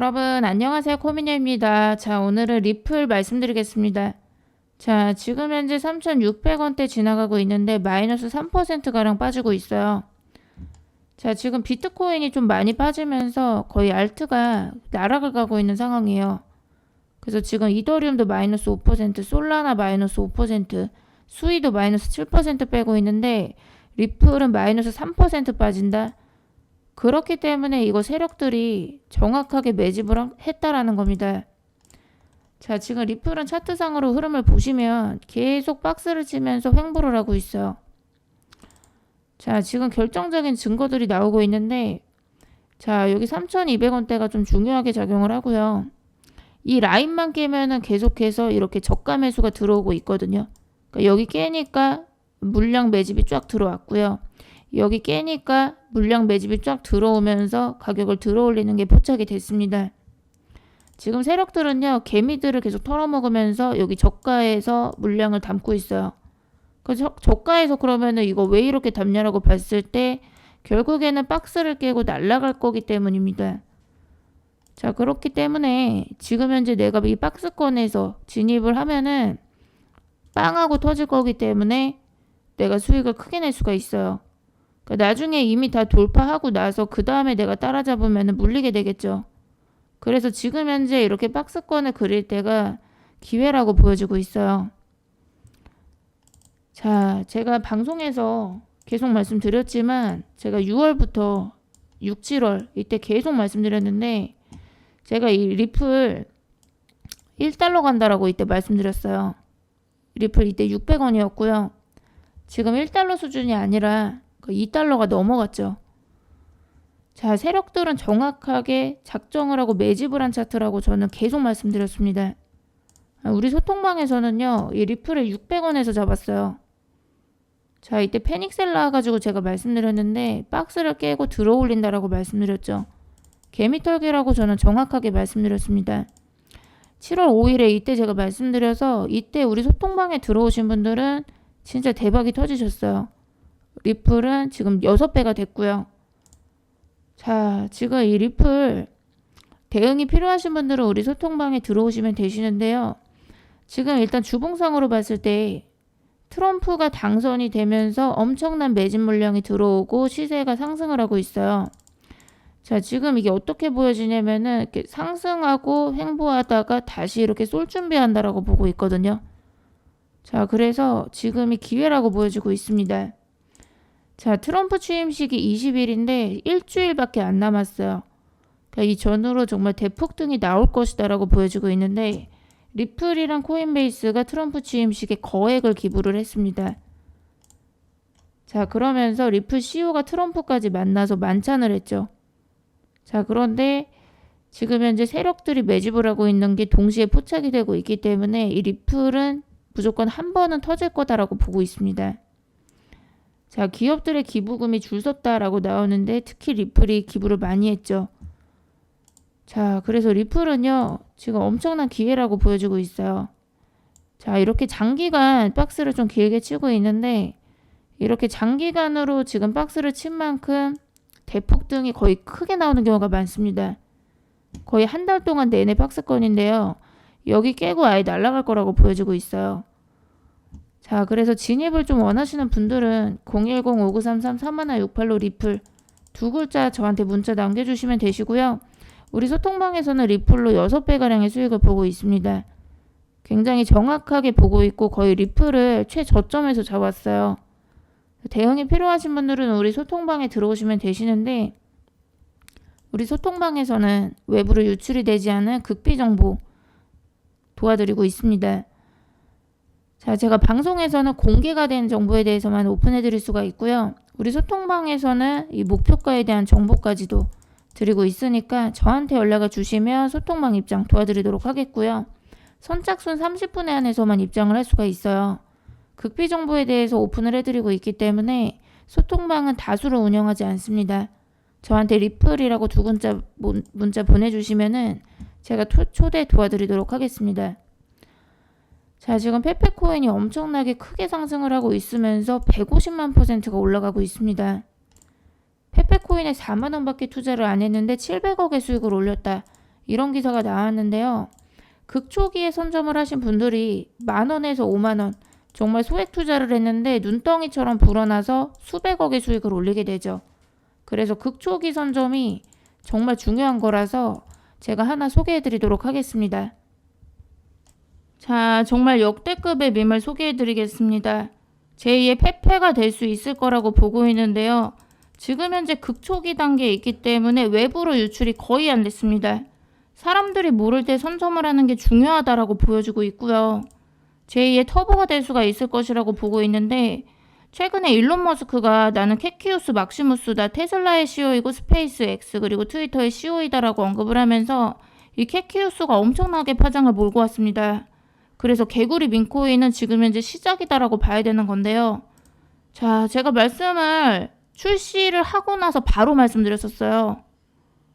여러분 안녕하세요 코미녀입니다. 자 오늘은 리플 말씀드리겠습니다. 자 지금 현재 3,600원대 지나가고 있는데 마이너스 3%가량 빠지고 있어요. 자 지금 비트코인이 좀 많이 빠지면서 거의 알트가 나락을 가고 있는 상황이에요. 그래서 지금 이더리움도 마이너스 5%, 솔라나 마이너스 5%, 수위도 마이너스 7% 빼고 있는데 리플은 마이너스 3% 빠진다. 그렇기 때문에 이거 세력들이 정확하게 매집을 한- 했다라는 겁니다. 자, 지금 리플은 차트상으로 흐름을 보시면 계속 박스를 치면서 횡보를 하고 있어요. 자, 지금 결정적인 증거들이 나오고 있는데, 자, 여기 3,200원대가 좀 중요하게 작용을 하고요. 이 라인만 깨면은 계속해서 이렇게 저가 매수가 들어오고 있거든요. 그러니까 여기 깨니까 물량 매집이 쫙 들어왔고요. 여기 깨니까 물량 매집이 쫙 들어오면서 가격을 들어올리는 게 포착이 됐습니다. 지금 세력들은요, 개미들을 계속 털어먹으면서 여기 저가에서 물량을 담고 있어요. 그래서 저가에서 그러면은 이거 왜 이렇게 담냐라고 봤을 때 결국에는 박스를 깨고 날아갈 거기 때문입니다. 자, 그렇기 때문에 지금 현재 내가 이 박스권에서 진입을 하면은 빵하고 터질 거기 때문에 내가 수익을 크게 낼 수가 있어요. 그러니까 나중에 이미 다 돌파하고 나서 그 다음에 내가 따라잡으면 물리게 되겠죠. 그래서 지금 현재 이렇게 박스권을 그릴 때가 기회라고 보여지고 있어요. 자, 제가 방송에서 계속 말씀드렸지만 제가 6월부터 6, 7월 이때 계속 말씀드렸는데 제가 이 리플 1달러 간다라고 이때 말씀드렸어요. 리플 이때 600원이었고요. 지금 1달러 수준이 아니라 그 2달러가 넘어갔죠. 자, 세력들은 정확하게 작정을 하고 매집을 한 차트라고 저는 계속 말씀드렸습니다. 아, 우리 소통방에서는요, 이 리플을 600원에서 잡았어요. 자, 이때 패닉셀 나와가지고 제가 말씀드렸는데, 박스를 깨고 들어 올린다라고 말씀드렸죠. 개미털기라고 저는 정확하게 말씀드렸습니다. 7월 5일에 이때 제가 말씀드려서, 이때 우리 소통방에 들어오신 분들은 진짜 대박이 터지셨어요. 리플은 지금 6배가 됐고요. 자, 지금 이 리플 대응이 필요하신 분들은 우리 소통방에 들어오시면 되시는데요. 지금 일단 주봉상으로 봤을 때 트럼프가 당선이 되면서 엄청난 매집 물량이 들어오고 시세가 상승을 하고 있어요. 자, 지금 이게 어떻게 보여지냐면은 이렇게 상승하고 횡보하다가 다시 이렇게 쏠 준비한다라고 보고 있거든요. 자, 그래서 지금이 기회라고 보여지고 있습니다. 자, 트럼프 취임식이 20일인데 일주일밖에 안 남았어요. 그러니까 이 전후로 정말 대폭등이 나올 것이다라고 보여지고 있는데 리플이랑 코인베이스가 트럼프 취임식에 거액을 기부를 했습니다. 자, 그러면서 리플 CEO가 트럼프까지 만나서 만찬을 했죠. 자, 그런데 지금 현재 세력들이 매집을 하고 있는 게 동시에 포착이 되고 있기 때문에 이 리플은 무조건 한 번은 터질 거다라고 보고 있습니다. 자, 기업들의 기부금이 줄 섰다라고 나오는데 특히 리플이 기부를 많이 했죠. 자, 그래서 리플은요, 지금 엄청난 기회라고 보여지고 있어요. 자, 이렇게 장기간 박스를 좀 길게 치고 있는데, 이렇게 장기간으로 지금 박스를 친 만큼 대폭등이 거의 크게 나오는 경우가 많습니다. 거의 한 달 동안 내내 박스권인데요. 여기 깨고 아예 날아갈 거라고 보여지고 있어요. 자, 그래서 진입을 좀 원하시는 분들은 010-5933-3168로 리플 두 글자 저한테 문자 남겨주시면 되시고요. 우리 소통방에서는 리플로 6배가량의 수익을 보고 있습니다. 굉장히 정확하게 보고 있고 거의 리플을 최저점에서 잡았어요. 대응이 필요하신 분들은 우리 소통방에 들어오시면 되시는데 우리 소통방에서는 외부로 유출이 되지 않은 극비 정보 도와드리고 있습니다. 자, 제가 방송에서는 공개가 된 정보에 대해서만 오픈해 드릴 수가 있고요. 우리 소통방에서는 이 목표가에 대한 정보까지도 드리고 있으니까 저한테 연락을 주시면 소통방 입장 도와드리도록 하겠고요. 선착순 30분에 한해서만 입장을 할 수가 있어요. 극비 정보에 대해서 오픈을 해드리고 있기 때문에 소통방은 다수로 운영하지 않습니다. 저한테 리플이라고 두 글자 문- 문자 보내주시면은 제가 토- 초대 도와드리도록 하겠습니다. 자, 지금 페페코인이 엄청나게 크게 상승을 하고 있으면서 150만 퍼센트가 올라가고 있습니다. 페페코인에 4만 원 밖에 투자를 안 했는데 700억의 수익을 올렸다. 이런 기사가 나왔는데요. 극초기에 선점을 하신 분들이 만 원에서 5만 원 정말 소액 투자를 했는데 눈덩이처럼 불어나서 수백억의 수익을 올리게 되죠. 그래서 극초기 선점이 정말 중요한 거라서 제가 하나 소개해 드리도록 하겠습니다. 자, 정말 역대급의 밈을 소개해 드리겠습니다. 제2의 페페가 될 수 있을 거라고 보고 있는데요. 지금 현재 극초기 단계에 있기 때문에 외부로 유출이 거의 안 됐습니다. 사람들이 모를 때 선점을 하는 게 중요하다라고 보여주고 있고요. 제2의 터보가 될 수가 있을 것이라고 보고 있는데 최근에 일론 머스크가 나는 캐키우스 막시무스다 테슬라의 CEO이고 스페이스 X 그리고 트위터의 CEO이다라고 언급을 하면서 이 캐키우스가 엄청나게 파장을 몰고 왔습니다. 그래서 개구리 민코인은 지금 현재 시작이다라고 봐야 되는 건데요. 자, 제가 말씀을 출시를 하고 나서 바로 말씀드렸었어요.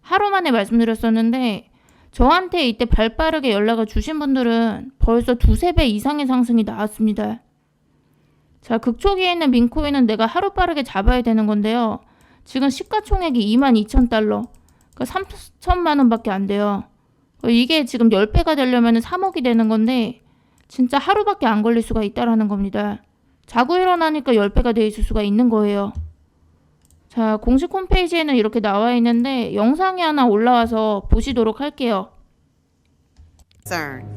하루 만에 말씀드렸었는데 저한테 이때 발 빠르게 연락을 주신 분들은 벌써 두세 배 이상의 상승이 나왔습니다. 자, 극초기에 있는 민코인은 내가 하루 빠르게 잡아야 되는 건데요. 지금 시가총액이 22,000달러, 그러니까 3천만 원밖에 안 돼요. 이게 지금 10배가 되려면 3억이 되는 건데 진짜 하루밖에 안 걸릴 수가 있다라는 겁니다. 자고 일어나니까 10배가 돼 있을 수가 있는 거예요. 자, 공식 홈페이지에는 이렇게 나와 있는데 영상이 하나 올라와서 보시도록 할게요.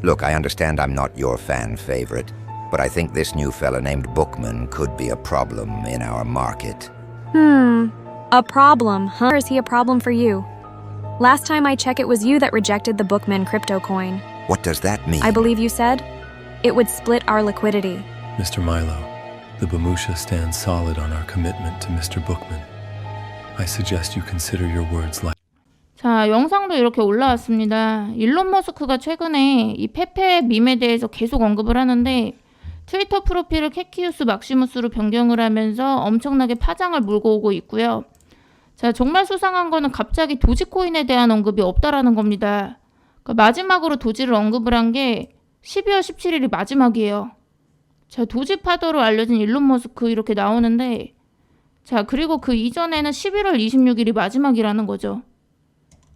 Look, I understand I'm not your fan favorite, but I think this new fella named Bookman could be a problem in our market. Hmm, a problem, huh? Or is he a problem for you? Last time I checked, it was you that rejected the Bookman crypto coin. What does that mean? I believe you said it would split our liquidity. Mr. Milo, the Bamusha stands solid on our commitment to Mr. Bookman. I suggest you consider your words like. 자, 영상도 이렇게 올라왔습니다. 일론 머스크가 최근에 이 페페 밈에 대해서 계속 언급을 하는데 트위터 프로필을 캐키우스 막시무스로 변경을 하면서 엄청나게 파장을 몰고 오고 있고요. 자, 정말 수상한 거는 갑자기 도지코인에 대한 언급이 없다라는 겁니다. 그러니까 마지막으로 도지를 언급을 한 게 12월 17일이 마지막이에요. 자, 도지 파더로 알려진 일론 머스크 이렇게 나오는데 자, 그리고 그 이전에는 11월 26일이 마지막이라는 거죠.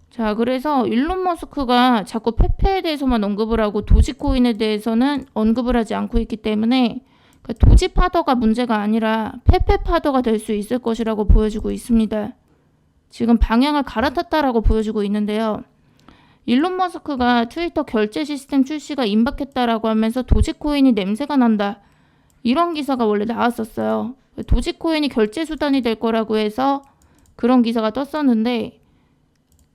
자, 그래서 일론 머스크가 자꾸 페페에 대해서만 언급을 하고 도지코인에 대해서는 언급을 하지 않고 있기 때문에 그 도지 파더가 문제가 아니라 페페 파더가 될 수 있을 것이라고 보여지고 있습니다. 지금 방향을 갈아탔다라고 보여지고 있는데요. 일론 머스크가 트위터 결제 시스템 출시가 임박했다라고 하면서 도지코인이 냄새가 난다. 이런 기사가 원래 나왔었어요. 도지코인이 결제 수단이 될 거라고 해서 그런 기사가 떴었는데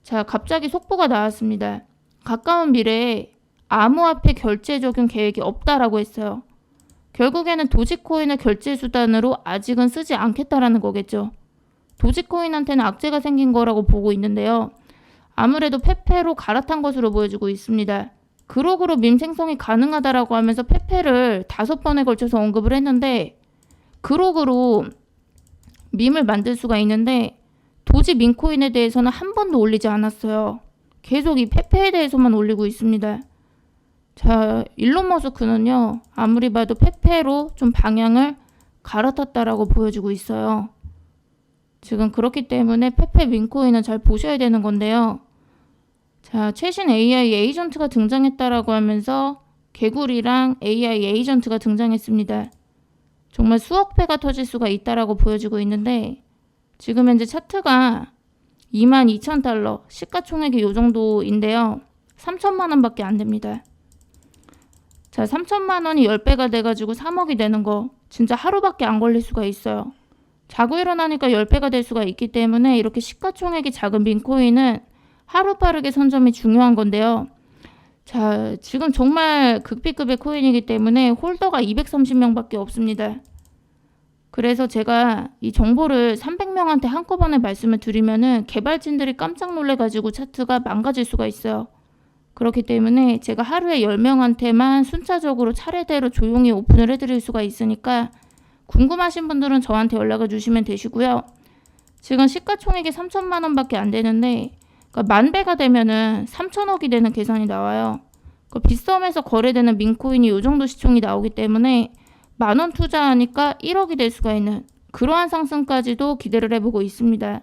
자, 갑자기 속보가 나왔습니다. 가까운 미래에 암호화폐 결제 적용 계획이 없다라고 했어요. 결국에는 도지코인을 결제 수단으로 아직은 쓰지 않겠다라는 거겠죠. 도지코인한테는 악재가 생긴 거라고 보고 있는데요. 아무래도 페페로 갈아탄 것으로 보여지고 있습니다. 그러고로 밈 생성이 가능하다라고 하면서 페페를 다섯 번에 걸쳐서 언급을 했는데 그러고로 밈을 만들 수가 있는데 도지 민코인에 대해서는 한 번도 올리지 않았어요. 계속 이 페페에 대해서만 올리고 있습니다. 자, 일론 머스크는요, 아무리 봐도 페페로 좀 방향을 갈아탔다라고 보여지고 있어요. 지금 그렇기 때문에 페페 민코인은 잘 보셔야 되는 건데요. 자, 최신 AI 에이전트가 등장했다라고 하면서 개구리랑 AI 에이전트가 등장했습니다. 정말 수억 배가 터질 수가 있다라고 보여지고 있는데 지금 현재 차트가 22,000달러, 시가총액이 요 정도인데요. 3천만 원밖에 안 됩니다. 자, 3천만 원이 10배가 돼가지고 3억이 되는 거 진짜 하루밖에 안 걸릴 수가 있어요. 자고 일어나니까 10배가 될 수가 있기 때문에 이렇게 시가총액이 작은 민코인은 하루 빠르게 선점이 중요한 건데요. 자, 지금 정말 극비급의 코인이기 때문에 홀더가 230명밖에 없습니다. 그래서 제가 이 정보를 300명한테 한꺼번에 말씀을 드리면은 개발진들이 깜짝 놀래가지고 차트가 망가질 수가 있어요. 그렇기 때문에 제가 하루에 10명한테만 순차적으로 차례대로 조용히 오픈을 해드릴 수가 있으니까 궁금하신 분들은 저한테 연락을 주시면 되시고요. 지금 시가총액이 3천만 원밖에 안 되는데 그러니까 만 배가 되면은 3천억이 되는 계산이 나와요. 그 빗썸에서 거래되는 민코인이 이 정도 시총이 나오기 때문에 만 원 투자하니까 1억이 될 수가 있는 그러한 상승까지도 기대를 해보고 있습니다.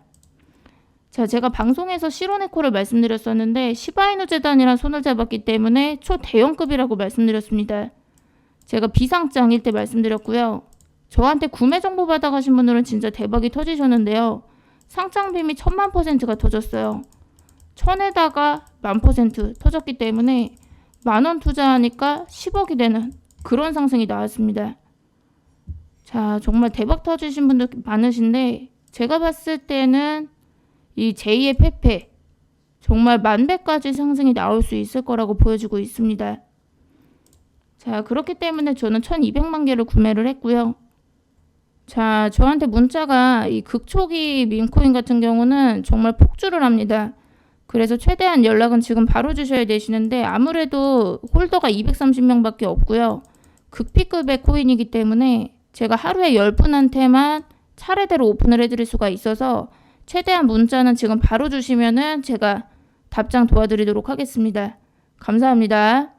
자, 제가 방송에서 시로네코를 말씀드렸었는데 시바이누 재단이랑 손을 잡았기 때문에 초대형급이라고 말씀드렸습니다. 제가 비상장일 때 말씀드렸고요. 저한테 구매 정보 받아가신 분들은 진짜 대박이 터지셨는데요. 상장빔이 천만 퍼센트가 터졌어요. 천에다가 만 퍼센트 터졌기 때문에 만 원 투자하니까 10억이 되는 그런 상승이 나왔습니다. 자, 정말 대박 터지신 분들 많으신데 제가 봤을 때는 이 제2의 페페 정말 만 배까지 상승이 나올 수 있을 거라고 보여지고 있습니다. 자, 그렇기 때문에 저는 1200만 개를 구매를 했고요. 자, 저한테 문자가 이 극초기 민코인 같은 경우는 정말 폭주를 합니다. 그래서 최대한 연락은 지금 바로 주셔야 되시는데 아무래도 홀더가 230명밖에 없고요. 극피급의 코인이기 때문에 제가 하루에 10분한테만 차례대로 오픈을 해드릴 수가 있어서 최대한 문자는 지금 바로 주시면은 제가 답장 도와드리도록 하겠습니다. 감사합니다.